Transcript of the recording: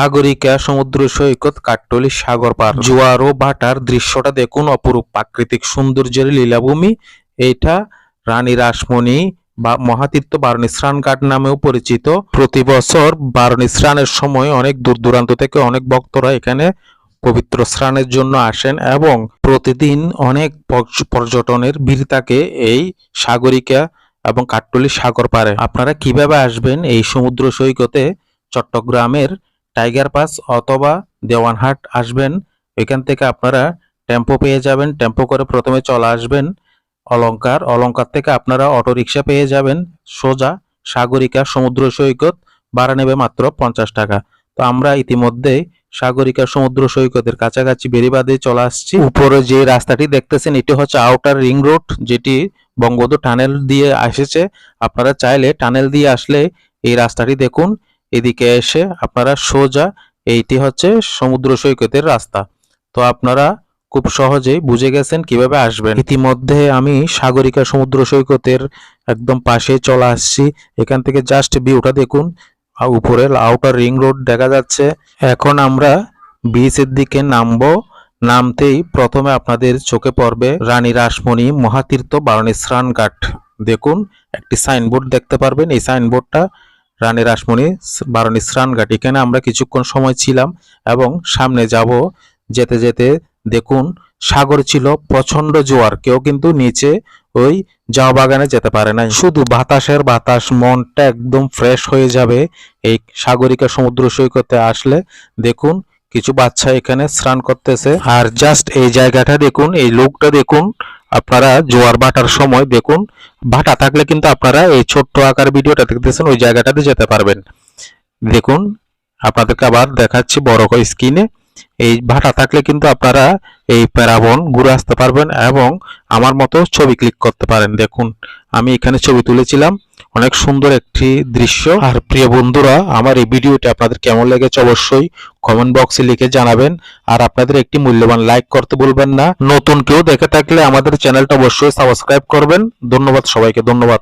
সাগরিকা সমুদ্র সৈকত কাট্টলি সাগর পার। জোয়ার ও ভাটার দৃশ্যটা দেখুন, অপরূপ প্রাকৃতিক সৌন্দর্যের লীলাভূমি। এটা রানী রাসমণি বা মহাতীর্থ বারণী স্নান ঘাট নামেও পরিচিত। প্রতি বছর বারণী স্নানের সময় অনেক দূর দূরান্ত থেকে অনেক ভক্তরা এখানে পবিত্র স্নানের জন্য আসেন এবং প্রতিদিন অনেক পর্য- পর্যটনের ভিড় থাকে এই সাগরিকা এবং কাট্টলি সাগর পারে আপনারা কীভাবে আসবেন এই সমুদ্র সৈকতে চট্টগ্রামের টাইগার পাস অথবা দেওয়ানহাট আসবেন, এখান থেকে আপনারা টেম্পো পেয়ে যাবেন। টেম্পো করে প্রথমে চলে আসবেন অলংকার। অলংকার থেকে আপনারা অটো রিক্সা পেয়ে যাবেন। সোজা সাগরিকা সমুদ্র সৈকত, ভাড়া নেবে মাত্র পঞ্চাশ টাকা। তো আমরা ইতিমধ্যে সাগরিকা সমুদ্র সৈকতের কাছাকাছি বেরিবাদে চলে আসছি। উপরে যে রাস্তাটি দেখতেছেন, এটি হচ্ছে আউটার রিং রোড, যেটি বঙ্গবন্ধু টানেল দিয়ে এসেছে। আপনারা চাইলে টানেল দিয়ে আসলে এই রাস্তাটি দেখুন। এদিকে এসে আপনারা সোজা এইটি হচ্ছে সমুদ্র সৈকতের রাস্তা। তো আপনারা খুব সহজেই বুঝে গেছেন কীভাবে আসবেন। ইতিমধ্যে আমি সাগরিকা সমুদ্র সৈকতের একদম পাশে চলে আসছি। এখান থেকে জাস্ট ভিউটা দেখুন। উপরে আউটার রিং রোড দেখা যাচ্ছে। এখন আমরা বিচের দিকে নামবো। নামতেই প্রথমে আপনাদের চোখে পড়বে রানী রাসমণি মহাতীর্থ বারণী স্নান ঘাট দেখুন, একটি সাইনবোর্ড দেখতে পারবেন। এই সাইনবোর্ডটা রানী রাসমণি বারণী স্নান ঘাট এখানে আমরা কিছুক্ষণ সময় ছিলাম এবং সামনে যাব। যেতে যেতে দেখুন, সাগর ছিল প্রচণ্ড জোয়ার। কেউ কিন্তু নিচে ওই জাও বাগানে যেতে পারে না শুধু বাতাসের বাতাস, মনটা একদম ফ্রেশ হয়ে যাবে এই সাগরিকা সমুদ্র সৈকতে আসলে। দেখুন, কিছু বাচ্চা এখানে স্নান করতেছে। আর জাস্ট এই জায়গাটা দেখুন, এই লোকটা দেখুন আপনারা জোয়ার ভাটার সময় দেখুন ভাটা থাকলে কিন্তু আপনারা এই ছোট্ট আকার ভিডিওটা দেখতেছেন, ওই জায়গাটাতে যেতে পারবেন। দেখুন, আপনাদেরকে আবার দেখাচ্ছি বড় করে স্ক্রিনে এই ভাটা থাকলে কিন্তু আপনারা এই প্যারাবন ঘুরে আসতে পারবেন এবং আমার মতো ছবি ক্লিক করতে পারেন। দেখুন, আমি এখানে ছবি তুলেছিলাম। অনেক সুন্দর একটি দৃশ্য। আর প্রিয় বন্ধুরা, আমার এই ভিডিওটি আপনাদের কেমন লেগেছে অবশ্যই কমেন্ট বক্সে লিখে জানাবেন। আর আপনাদের একটি মূল্যবান লাইক করতে ভুলবেন না। নতুন কেউ দেখে থাকলে আমাদের চ্যানেলটা অবশ্যই সাবস্ক্রাইব করবেন। ধন্যবাদ সবাইকে, ধন্যবাদ।